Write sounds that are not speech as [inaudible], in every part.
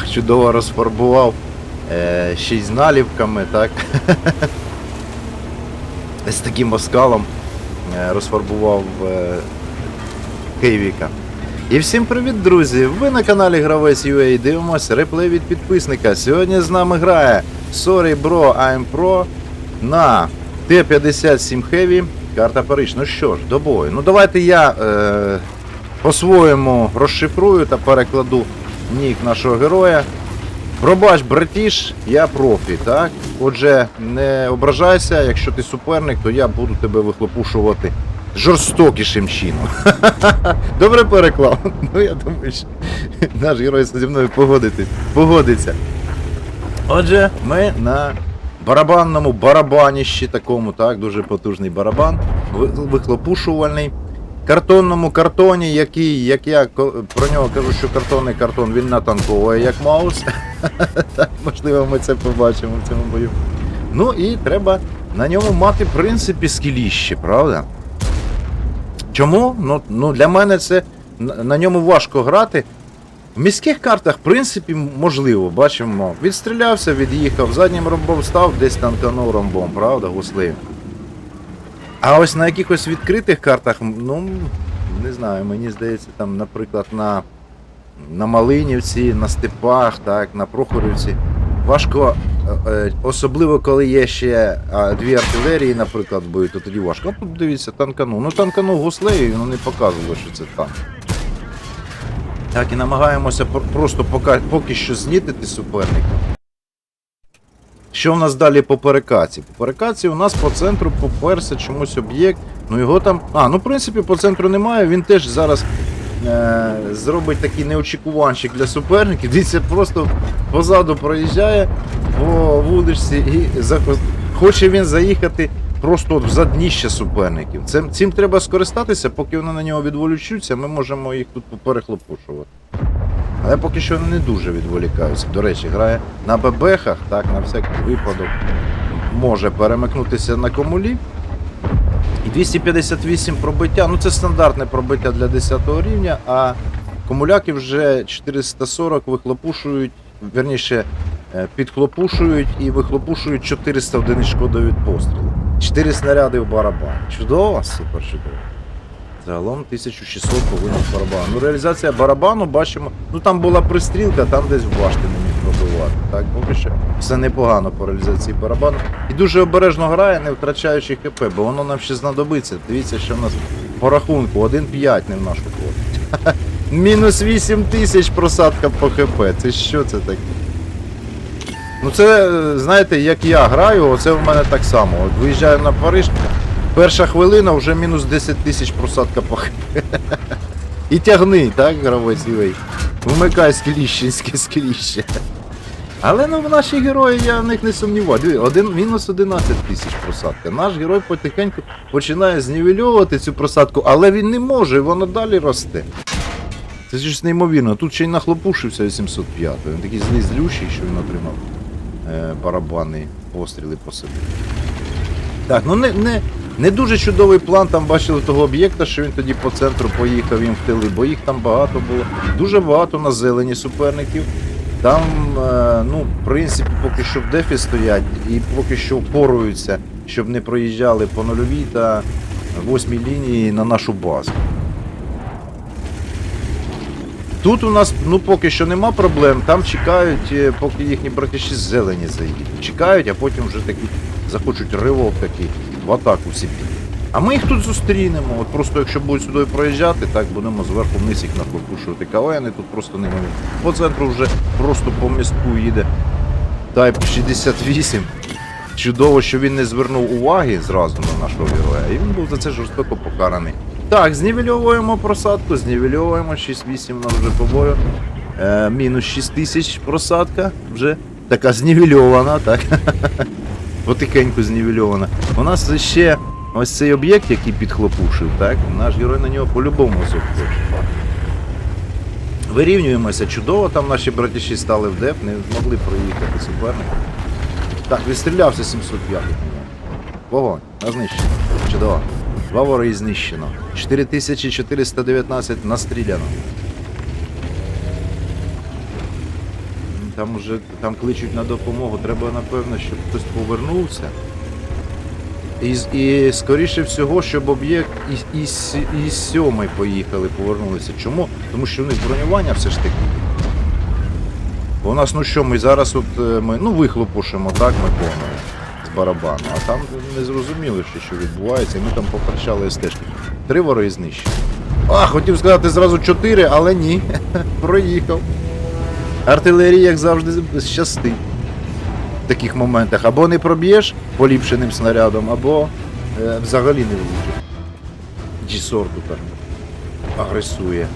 Ах, чудово розфарбував. Е, ще й з наліпками, так. З таким оскалом е, розфарбував е, Кейвіка. І всім привіт, друзі! Ви на каналі Гравець UA дивимося реплей від підписника. Сьогодні з нами грає Sorry Bro I'm Pro на Т-57 Heavy. Карта Париж. Ну що ж, до бою. Ну давайте я е, по-своєму розшифрую та перекладу нік нашого героя. Пробач, братіш, я профі, так? Отже, не ображайся, якщо ти суперник, то я буду тебе вихлопушувати жорстокішим чином. [laughs] Добре переклав. [laughs] Ну я думаю, що наш герой зі мною погодиться. Отже, ми на барабанному барабаніщі такому, так, дуже потужний барабан, вихлопушувальний. Картонному картоні, який, як я про нього кажу, що картонний картон, він натанковує як маус. [laughs] Так, можливо, ми це побачимо в цьому бою. Ну і треба на ньому мати, в принципі, скіліще, правда? Чому? Ну, ну для мене це на ньому важко грати. В міських картах, в принципі, можливо, бачимо, відстрілявся, від'їхав, заднім ромбом став, десь танканув ромбом, правда, гуслив. А ось на якихось відкритих картах, ну, не знаю, мені здається, там, наприклад, на, на Малинівці, на Степах, так, на Прохорівці. Важко, е, е, особливо коли є ще дві артилерії, наприклад, бою, то тоді важко. Тут дивіться, танканув. Ну танканув гуслею, воно не показувало, що це танк. Так, і намагаємося просто поки що знітити суперника. Що в нас далі по перекаці? По перекаці у нас по центру поперся чомусь об'єкт. Ну його там. А, ну в принципі по центру немає. Він теж зараз е- зробить такий неочікуванчик для суперників. Дивіться, просто позаду проїжджає по вуличці і хоче він заїхати просто в задніще суперників. Цим, цим треба скористатися, поки вони на нього відволічуться, ми можемо їх тут поперехлопушувати. Але поки що не дуже відволікаються. До речі, грає на бебехах, так, на всякий випадок. Може перемикнутися на комулі. І 258 пробиття, ну це стандартне пробиття для 10 рівня, а комуляки вже 440 вихлопушують, верніше, е, підхлопушують і вихлопушують 400 одиниць шкоди від пострілу. 4 снаряди в барабан. Чудово, супер чудово. Загалом 1600 повинен барабан. Ну, реалізація барабану бачимо. Ну там була пристрілка, там десь в башти не міг пробивати. Так, поки що все непогано по реалізації барабану. І дуже обережно грає, не втрачаючи ХП, бо воно нам ще знадобиться. Дивіться, що в нас по рахунку 1-5 не в нашу користь. [laughs] Мінус 8 тисяч просадка по ХП. Це що це таке? Ну це, е, знаєте, як я граю, оце в мене так само. От виїжджаю на Париж, перша хвилина вже мінус 10 тисяч просадка по. І тягни, так, гравець. Вмикай скеліщенське скеліще. Але ну наші герої я в них не сумніваю. Диви, один, мінус 11 тисяч просадка. Наш герой потихеньку починає знівельовувати цю просадку, але він не може, воно далі росте. Це ж неймовірно. Тут ще й нахлопушився 805. Він такий злий злющий, що він отримав е, барабани постріли по собі. Так, ну не, не, не дуже чудовий план там бачили того об'єкта, що він тоді по центру поїхав їм в тили, бо їх там багато було. Дуже багато на зелені суперників. Там, е, ну, в принципі, поки що в дефі стоять і поки що впоруються, щоб не проїжджали по нульовій та восьмій лінії на нашу базу. Тут у нас ну поки що нема проблем. Там чекають, е, поки їхні братіші зелені заїдуть. Чекають, а потім вже такі захочуть ривок такий в атаку всі. А ми їх тут зустрінемо. От просто якщо будуть сюди проїжджати, так будемо зверху вниз їх нахлопушувати. КВН тут просто не можуть. По центру вже просто по містку їде. Type 68. Чудово, що він не звернув уваги зразу на нашого героя, і він був за це жорстоко покараний. Так, знівельовуємо просадку, знівельовуємо 6-8 нам вже по бою. Е, мінус 6 тисяч просадка вже така знівельована, так. [laughs] Потихеньку знівельована. У нас ще ось цей об'єкт, який підхлопушив, так? Наш герой на нього по-любому захоче. Вирівнюємося чудово, там наші братіші стали в деп, не змогли проїхати суперника. Так, відстрілявся 705. Вогонь, на знищення. Чудово. Два вороги знищено. 4419 настріляно. Там уже там кличуть на допомогу. Треба, напевно, щоб хтось повернувся. І, і скоріше всього, щоб об'єкт із, із, із сьомий поїхали, повернулися. Чому? Тому що у них бронювання все ж таки. У нас, ну що, ми зараз от е, ми ну, вихлопушимо, так, ми помимо з барабану, а там не зрозуміли, що, що відбувається, і ми там поперчали стежки. Три вороги знищені. А, хотів сказати зразу чотири, але ні. [laughs] Проїхав. Артилерія, як завжди, щастить в таких моментах. Або не проб'єш поліпшеним снарядом, або е, взагалі не влучиш. Джісор тут агресує.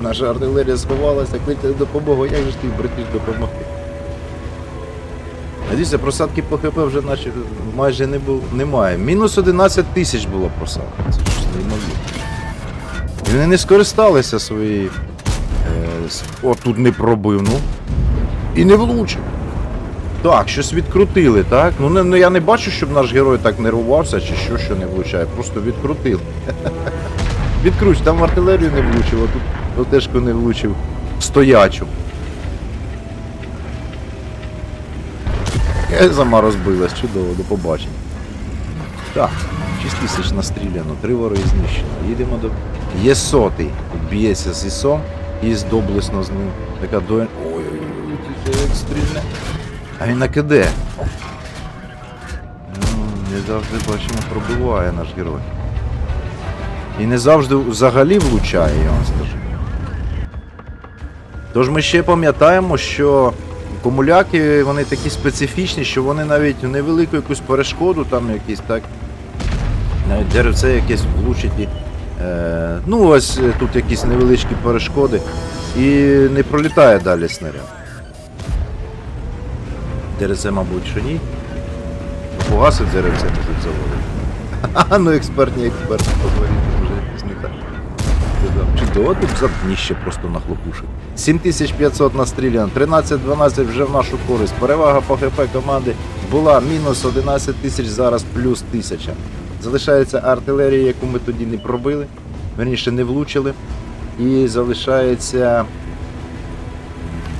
Наша артилерія сховалася, кличе допомогу, як же ти братиш допомогти? Надіюся, просадки по ХП вже наче майже не було, немає. Мінус 11 тисяч було просадки. Це ж неймовірно. Вони не скористалися своєю. С- о, тут не пробив, ну. І не влучив. Так, щось відкрутили, так? Ну, не, ну я не бачу, щоб наш герой так нервувався чи що, що не влучає. Просто відкрутили. [laughs] Відкруч, там артилерію не влучив, а тут ЛТшку не влучив. Стоячу. Е, Сама розбилась, чудово, до побачення. Так, 6 тисяч настріляно, три вори знищено. Їдемо до. Є сотий. Б'ється з ісом і доблесно з ним. Така дуель. Ой-ой-ой, тільки як стрільне. А він на КД. Ну, не завжди бачимо, пробиває наш герой. І не завжди взагалі влучає, я вам скажу. Тож ми ще пам'ятаємо, що комуляки вони такі специфічні, що вони навіть невелику якусь перешкоду, там якісь так. Навіть деревце якесь влучить і. Е, ну, ось е, тут якісь невеличкі перешкоди. І не пролітає далі снаряд. Деревце, мабуть, що ні. Погасить деревце можуть заводити. А, [laughs] ну експертні експерти поговорити, може якось не так. Чудово. Тут запніще просто нахлопушить. 7500 настріляно, 13-12 вже в нашу користь. Перевага по ХП команди була мінус 11 тисяч, зараз плюс 1000. Залишається артилерія, яку ми тоді не пробили, верніше не влучили. І залишається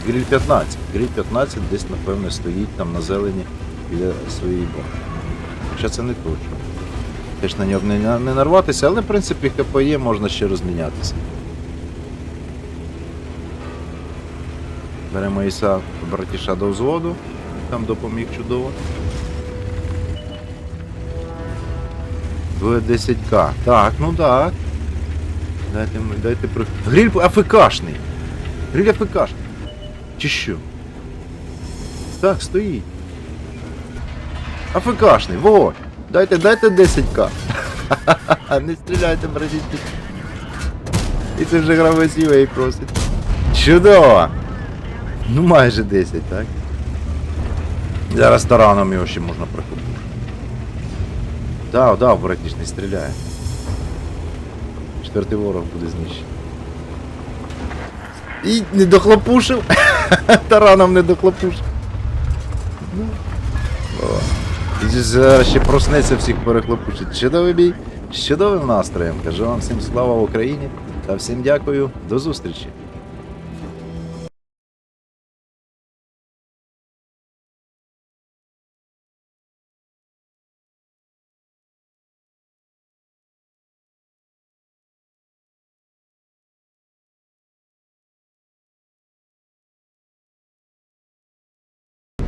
Гриль 15. Гриль 15 десь, напевно, стоїть там на зелені біля своєї бази. Хоча це не точно. Теж на нього не, не нарватися, але в принципі ХП є, можна ще розмінятися. Беремо Іса братіша до взводу, там допоміг чудово. Буде 10к. Так, ну так. Дайте, ми- дайте при... Гриль АФКшний. Гриль АФКшний. Чи що? Так, стоїть. АФКшний, во! Дайте, дайте 10к. [laughs] Не стріляйте, братішки. І це вже гравець UA просить. Чудово! Ну майже 10, так? Зараз тараном його ще можна прихопити. Дав, дав, братіш, не стріляє. Четвертий ворог буде знищений. І не дохлопушив. [laughs] Тараном не дохлопушив. Ну. І зараз ще проснеться всіх перехлопушить. Чудовий бій, з чудовим настроєм. Кажу вам всім слава Україні та всім дякую. До зустрічі.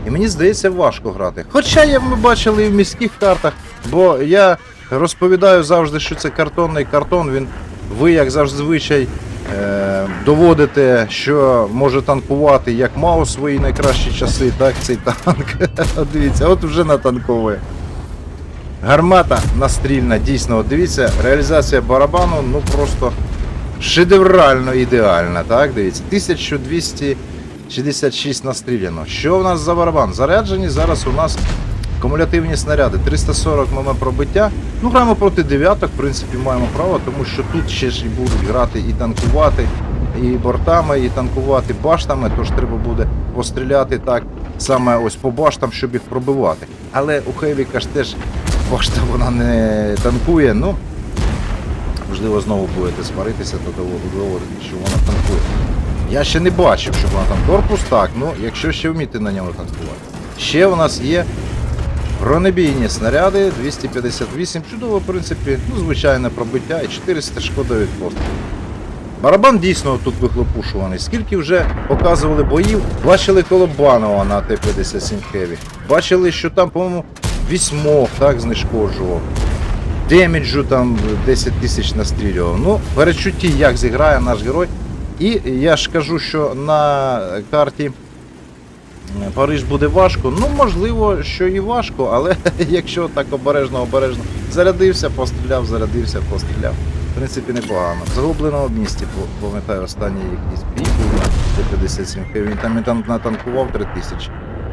І мені здається, важко грати. Хоча я ми бачили і в міських картах, бо я розповідаю завжди, що це картонний картон. Він ви, як зазвичай, е, доводите, що може танкувати як мав свої найкращі часи, так цей танк. [laughs] Дивіться, от вже натанковує. Гармата настрільна, дійсно, от дивіться, реалізація барабану, ну просто шедеврально ідеальна, так? Дивіться, 1266 настріляно. Що в нас за барабан? Заряджені зараз у нас кумулятивні снаряди. 340 мм пробиття. Ну, граємо проти дев'яток, в принципі, маємо право, тому що тут ще ж будуть грати і танкувати, і бортами, і танкувати баштами, тож треба буде постріляти так саме ось по баштам, щоб їх пробивати. Але у Хевіка ж теж башта вона не танкує, ну. Можливо, знову будете сваритися, то доводити, що вона танкує. Я ще не бачив, щоб вона там корпус так, ну якщо ще вміти на ньому танкувати. Ще у нас є бронебійні снаряди 258, чудово, в принципі, ну, звичайне пробиття і 400 шкода від пострілу. Барабан дійсно тут вихлопушуваний. Скільки вже показували боїв, бачили Колобанова на Т-57 Heavy. Бачили, що там, по-моєму, вісьмох так знешкоджував. Деміджу там 10 тисяч настрілював. Ну, перечутті, як зіграє наш герой. І я ж кажу, що на карті е, Париж буде важко. Ну, можливо, що і важко, але [laughs] якщо так обережно, обережно зарядився, постріляв, зарядився, постріляв. В принципі, непогано. Загублено В місті, пам'ятаю, останній якийсь бій був на Т-57 Він там і там натанкував 3000.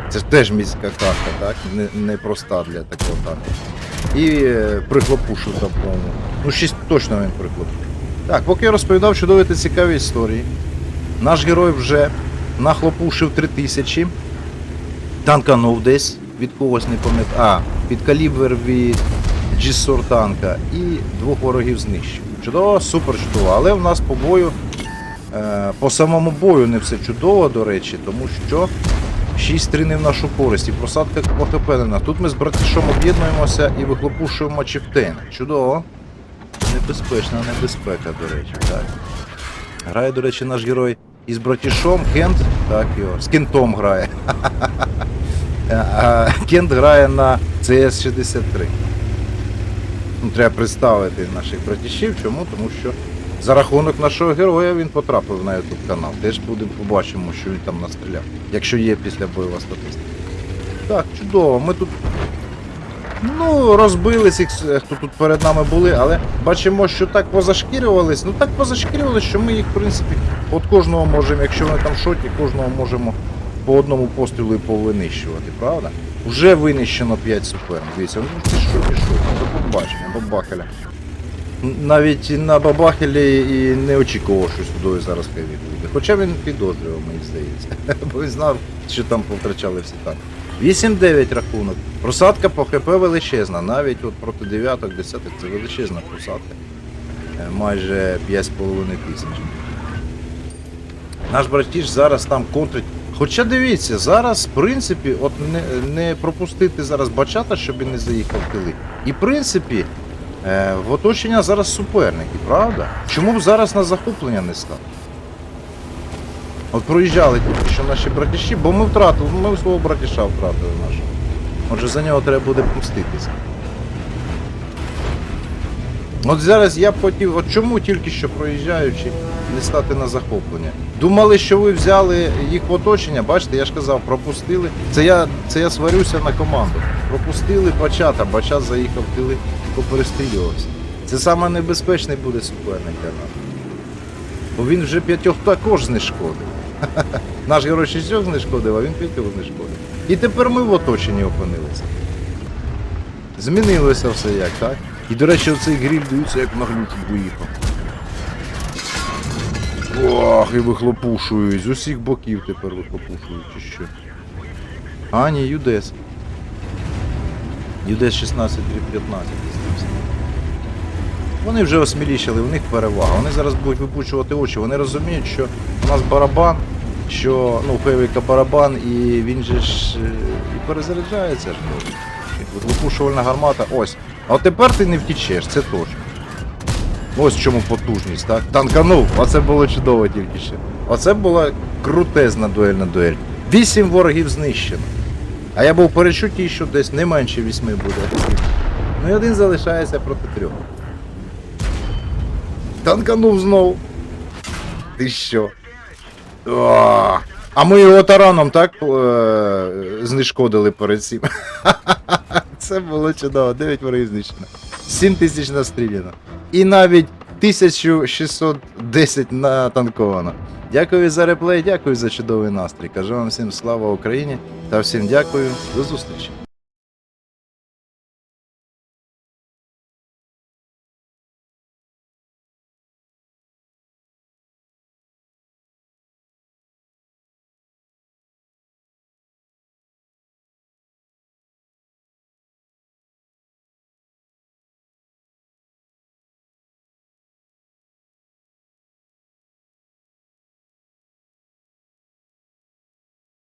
Це ж теж міська карта, так? Не, не для такого танку. І е, прихлопушив там, по-моєму. Ну, 6 точно він прихлопив. Так, поки я розповідав чудові та цікаві історії, наш герой вже нахлопушив 3000, танканув десь від когось не пам'ятаю. А, під калібр від G-Sor танка і двох ворогів знищив. Чудово, супер чудово. Але в нас по бою, е, по самому бою не все чудово, до речі, тому що 6-3 не в нашу користь і просадка похопенена. Тут ми з братішом об'єднуємося і вихлопушуємо чифтейн. Чудово. Небезпечна небезпека, до речі, так. Грає, до речі, наш герой із братішом Кент, так його, з Кентом грає. [laughs] Кент грає на CS63. Ну, треба представити наших братішів. Чому? Тому що за рахунок нашого героя він потрапив на YouTube канал. Теж будемо побачимо, що він там настріляв. Якщо є після бойова статистика. Так, чудово. Ми тут Ну, розбили цих, е, хто тут перед нами були, але бачимо, що так позашкірювались. Ну так позашкірювались, що ми їх, в принципі, от кожного можемо, якщо вони там в шоті, кожного можемо по одному пострілу і повинищувати, правда? Вже винищено 5 суперників. Дивіться, ну ти що, ти що, до побачення, бабахеля. Навіть на бабахелі і не очікував, що сюди зараз хеві вийде. Хоча він підозрював, мені здається. [laughs] Бо він знав, що там повтрачали всі танки. 8-9 рахунок. Просадка по ХП величезна, навіть от проти дев'яток, десяток це величезна просадка. Е, Майже 5,5 тисяч. Наш братіш зараз там контрить. Хоча дивіться, зараз, в принципі, от не, не пропустити зараз бачата, щоб він не заїхав в тили. І в принципі, е, в оточення зараз суперники, правда? Чому б зараз на захоплення не став? От проїжджали тільки що наші братіші, бо ми втратили, ми свого братіша втратили нашого. Отже, за нього треба буде помститися. От зараз я б хотів, от чому тільки що проїжджаючи, не стати на захоплення? Думали, що ви взяли їх в оточення, бачите, я ж казав, пропустили. Це я, це я сварюся на команду. Пропустили бачата, бачат заїхав тили, поперестрілювався. Це саме буде суперник для нас. Бо він вже п'ятьох також знешкодив. [laughs] Наш герой шістьох знешкодив, а він п'ятьох знешкодив. І тепер ми в оточенні опинилися. Змінилося все як, так? І, до речі, оцей гріль дивіться, як глюки виїхав. Ох, і вихлопушують. З усіх боків тепер вихлопушують, чи що. А, ні, Юдес. Юдес 16 15. Вони вже осмілішали, у них перевага. Вони зараз будуть випучувати очі. Вони розуміють, що у нас барабан, що ну, Хевіка барабан, і він же ж е, і перезаряджається ж. ну. Випушувальна гармата, ось. А тепер ти не втічеш, це точно. Ось в чому потужність, так? Танканув, оце було чудово тільки що. Оце була крутезна дуельна дуель. Вісім ворогів знищено. А я був перечутій, що десь не менше вісьми буде. Ну і один залишається проти трьох. Танканув знову. Ти що? А ми його тараном так е- знешкодили перед цим. [laughs] Це було чудово. 9 ворогів знищено. 7 тисяч настріляно. І навіть 1610 натанковано. Дякую за реплей, дякую за чудовий настрій. Кажу вам всім слава Україні та всім дякую. До зустрічі.